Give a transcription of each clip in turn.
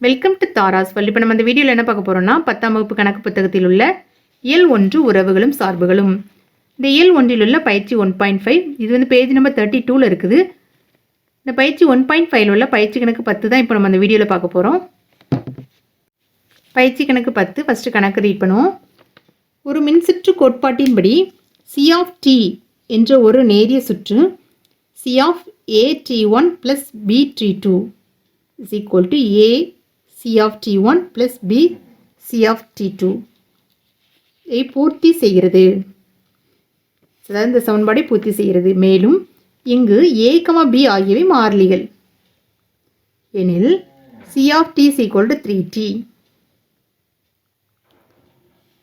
Welcome to Tara's வல் இப்போ நம்ம இந்த வீடியோவில் என்ன பார்க்க போகிறோம்னா பத்தாம் வகுப்பு கணக்கு புத்தகத்தில் உள்ள இயல் ஒன்று உறவுகளும் சார்புகளும். இந்த இயல் ஒன்றில் உள்ள பயிற்சி ஒன் பாயிண்ட் ஃபைவ் இது வந்து பேஜ் நம்பர் தேர்ட்டி டூவில் இருக்குது. இந்த பயிற்சி ஒன் பாயிண்ட் ஃபைவ்ல உள்ள பயிற்சி கணக்கு பத்து தான் இப்போ நம்ம அந்த வீடியோவில் பார்க்க போகிறோம் பயிற்சி கணக்கு பத்து ஃபஸ்ட்டு கணக்கு ரீட் பண்ணுவோம். ஒரு மின்சுற்று கோட்பாட்டின்படி சி ஆஃப் டி என்ற ஒரு நேரிய சுற்று C of A T one plus B T two is equal to A C of T one plus B C of T two பூர்த்தி செய்கிறது. அதாவது இந்த சமன்பாடை பூர்த்தி செய்கிறது. மேலும் இங்கு ஏ கமா பி ஆகியவை மாறிலிகள். எனில் C of T is equal to three T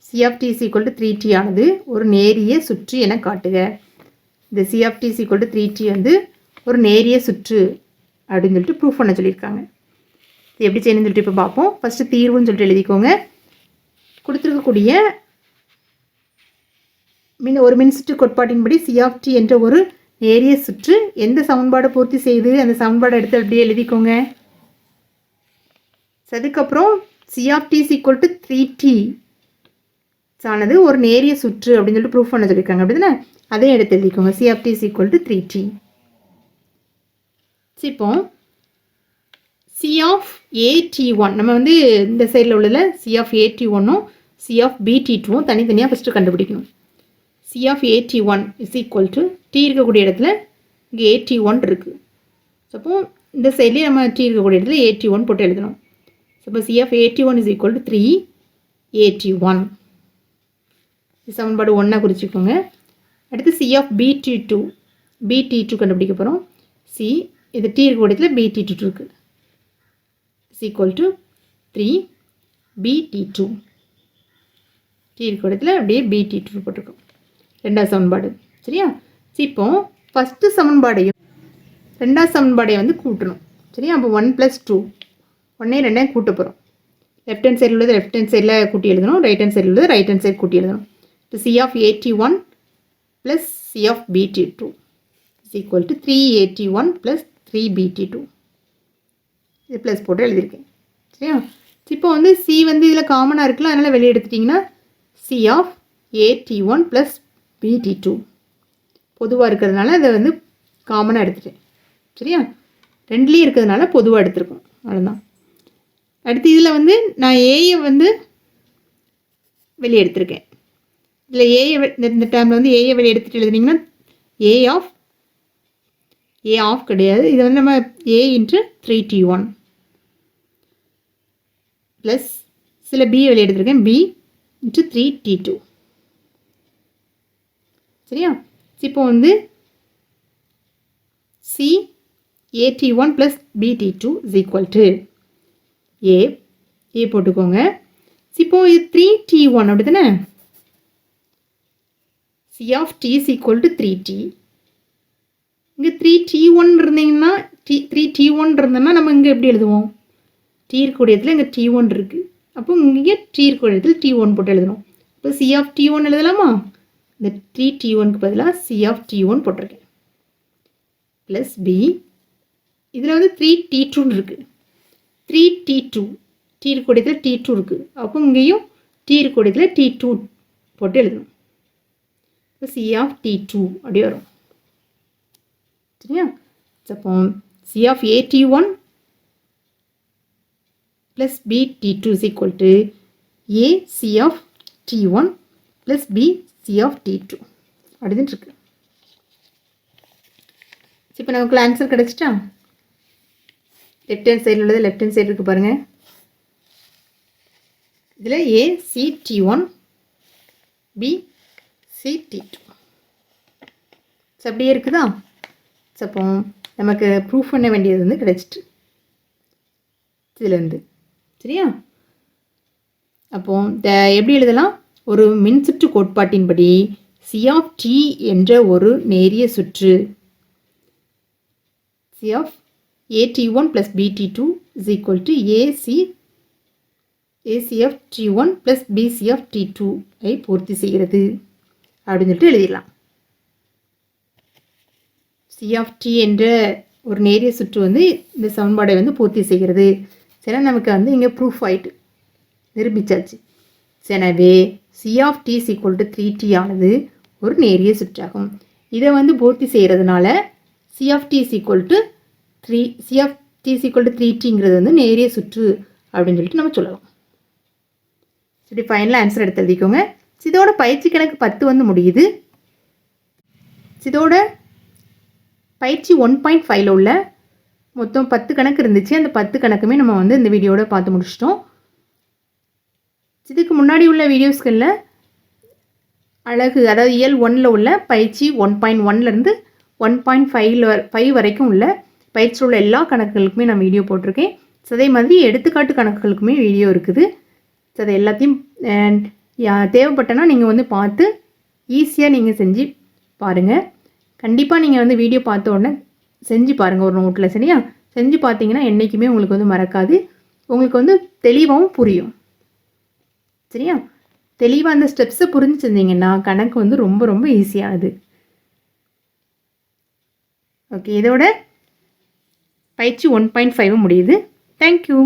C of T is equal to three T ஆனது ஒரு நேரிய சுற்று என காட்டுக. இந்த C of T is equal to three T வந்து ஒரு நேரிய சுற்று அப்படின்னு சொல்லிட்டு ப்ரூஃப் பண்ண சொல்லியிருக்காங்க. இது எப்படி செய்யணும்னு சொல்லிட்டு இப்போ பார்ப்போம். ஃபஸ்ட்டு தீர்வுன்னு சொல்லிட்டு எழுதிக்கோங்க. கொடுத்துருக்கக்கூடிய மின் ஒரு மின்சுற்று கோட்பாட்டின்படி சி ஆஃப் டி என்ற ஒரு நேரிய சுற்று எந்த சமன்பாடை பூர்த்தி செய்து அந்த சமன்பாடை எடுத்து அப்படியே எழுதிக்கோங்க. அதுக்கப்புறம் C of T equal to three T ஆனது ஒரு நேரிய சுற்று அப்படின்னு சொல்லிட்டு ப்ரூஃப் பண்ண சொல்லியிருக்காங்க. அப்படி தானே அதையும் எடுத்து எழுதிக்கோங்க. C of T equal to three T இப்போ C of A T one நம்ம வந்து இந்த சைடில் உள்ளதில் சி ஆஃப் ஏடி ஒன்னும் சி ஆஃப் பிடி டூவும் தனித்தனியாக ஃபஸ்ட்டு கண்டுபிடிக்கணும். C of A T one is equal to T இருக்கக்கூடிய இடத்துல இங்கே ஏடி ஒன் இருக்குது அப்போ இந்த சைட்லேயே நம்ம டி இருக்கக்கூடிய இடத்துல ஏடி ஒன் போட்டு எழுதணும். அப்போ C of A T one is equal to three A T one சமன்பாடு ஒன்றாக குறிச்சிக்கோங்க. அடுத்து C of B T two B T two கண்டுபிடிக்க போகிறோம் சி இது டி இருக்கக்கூடிய இடத்துல பிடி டூ இருக்குது is equal to three B T two T இருக்க இடத்துல அப்படியே பிடி டூ போட்டிருக்கோம். ரெண்டாவது சமன்பாடு சரியா? இப்போ ஃபஸ்ட்டு சமன்பாடையும் ரெண்டாவது சமன்பாடையை வந்து கூட்டணும் சரியா? அப்போ ஒன் ப்ளஸ் டூ ஒன்னே ரெண்டையும் கூட்ட போகிறோம் லெஃப்ட் ஹேண்ட் சைடில் உள்ளது லெஃப்ட் ஹேண்ட் சைடில் கூட்டி எழுதணும் ரைட் ஹேண்ட் சைடில் உள்ளது ரைட் ஹேண்ட் சைடு கூட்டி எழுதணும். To C of 81 plus C of BT2 is equal to 381 plus 3BT2 one plus three B T two plus போட்டு எழுதியிருக்கேன். சரியா? இப்போ வந்து சி வந்து இதில் காமனாக இருக்குல்ல அதனால் வெளியே எடுத்துட்டிங்கன்னா C of A T one plus B T two பொதுவாக இருக்கிறதுனால அதை வந்து காமனாக எடுத்துட்டேன். சரியா? ரெண்டுலேயும் இருக்கிறதுனால பொதுவாக எடுத்துருக்கோம். அவ்வளோதான் அடுத்து இதில் வந்து நான் ஏயை வந்து வெளியே எடுத்திருக்கேன். இதில் ஏயை இந்த டைமில் வந்து ஏயை வெளியே எடுத்துகிட்டு எழுதுனீங்கன்னா ஏ ஆஃப் ஏ ஆஃப் கிடையாது. இது வந்து நம்ம A into three T one plus சில பி வெளியே எடுத்திருக்கேன். B into three T two சரியா? இப்போ வந்து C A T one plus B T two is equal to A A போட்டுக்கோங்க. இப்போ இது த்ரீ டி ஒன் அப்படி தானே C of T is equal to three T இங்கே த்ரீ டி ஒன் இருந்தீங்கன்னா டி த்ரீ டி ஒன் இருந்தேன்னா நம்ம இங்கே எப்படி எழுதுவோம்? டி இருக்கக்கூடிய இடத்துல இங்கே டி ஒன் இருக்குது அப்போ இங்கே டி இருக்கக்கூடிய இடத்துல டி ஒன் போட்டு எழுதணும். இப்போ சி ஆஃப் டி ஒன் எழுதலாமா? இந்த த்ரீ டி ஒனுக்கு பதிலாக சி ஆஃப் டி ஒன் போட்டிருக்கேன். ப்ளஸ் பி இதில் வந்து த்ரீ டி டூன்னு இருக்குது த்ரீ டி டூ டி இருக்கக்கூடிய இடத்துல டி டூ இருக்குது அப்போ இங்கேயும் டி இருக்கக்கூடிய இடத்துல டி டூ போட்டு எழுதணும். இப்போ சி ஆஃப் டி டூ அப்படி வரும். சரியா? அப்போ C of A T one plus B T two is equal to A C of T one plus B C of T two அப்படின்னு இருக்கு. இப்போ நமக்கு ஆன்சர் கிடச்சிட்டா? லெஃப்ட் ஹேண்ட் சைடில் உள்ளது லெஃப்ட் ஹேண்ட் சைடு இருக்குது பாருங்கள் இதில் A C T one B C T two so அப்படியே இருக்குதா? ஸோ அப்போ நமக்கு ப்ரூஃப் பண்ண வேண்டியது வந்து கிடச்சிட்டு இதுலேருந்து சரியா? அப்போ த எப்படி எழுதலாம்? ஒரு மின்சுற்று கோட்பாட்டின்படி சி ஆஃப் டி என்ற ஒரு நேரிய சுற்று. C of A T one plus B T two is equal to A C A C of T one plus B C of T two ஐ பூர்த்தி செய்கிறது. அப்படின்னு சொல்லிட்டு எழுதிடலாம். சி ஆஃப் டி என்ற ஒரு நேரிய சுற்று வந்து இந்த சமன்பாடை வந்து பூர்த்தி செய்கிறது. சரி நமக்கு வந்து இங்கே ப்ரூஃப் ஆயிட்டு. நிரூபிச்சாச்சு. எனவே C of T is equal to three T ஆனது ஒரு நேரிய சுற்றாகும். இதை வந்து பூர்த்தி செய்கிறதுனால C of T is equal to three C of T is equal to three டிங்கிறது வந்து நேரிய சுற்று அப்படின்னு சொல்லிட்டு நம்ம சொல்லலாம். சரி ஃபைனலாக ஆன்சர் எடுத்து எழுதிக்கோங்க. இதோட பயிற்சி கணக்கு பத்து வந்து முடியுது. இதோட பயிற்சி ஒன் பாயிண்ட் ஃபைவ்ல உள்ள மொத்தம் பத்து கணக்கு இருந்துச்சு. அந்த பத்து கணக்குமே நம்ம வந்து இந்த வீடியோட பார்த்து முடிச்சிட்டோம். இதுக்கு முன்னாடி உள்ள வீடியோஸ்களில் அழகு அதாவது இயல் ஒனில் உள்ள பயிற்சி ஒன் பாயிண்ட் ஒன்லேருந்து ஒன் பாயிண்ட் ஃபைவ்ல ஃபைவ் வரைக்கும் உள்ள பயிற்சியில் உள்ள எல்லா கணக்குகளுக்குமே நான் வீடியோ போட்டிருக்கேன். ஸோ அதே மாதிரி எடுத்துக்காட்டு கணக்குகளுக்குமே வீடியோ இருக்குது. ஸோ அதை எல்லாத்தையும் யா- தேவைப்பட்டனா நீங்கள் வந்து பார்த்து ஈஸியாக நீங்கள் செஞ்சு பாருங்கள் கண்டிப்பாக நீங்கள் வந்து வீடியோ பார்த்த உடனே செஞ்சு பாருங்கள் ஒரு நோட்டில் சரியா? செஞ்சு பார்த்தீங்கன்னா என்றைக்குமே உங்களுக்கு வந்து மறக்காது. உங்களுக்கு வந்து தெளிவாகவும் புரியும். சரியா? தெளிவாக அந்த ஸ்டெப்ஸை புரிஞ்சுருந்தீங்கன்னா கணக்கு வந்து ரொம்ப ரொம்ப ஈஸியானது ஓகே இதோட பயிற்சி ஒன் பாயிண்ட் ஃபைவ் முடியுது. Thank you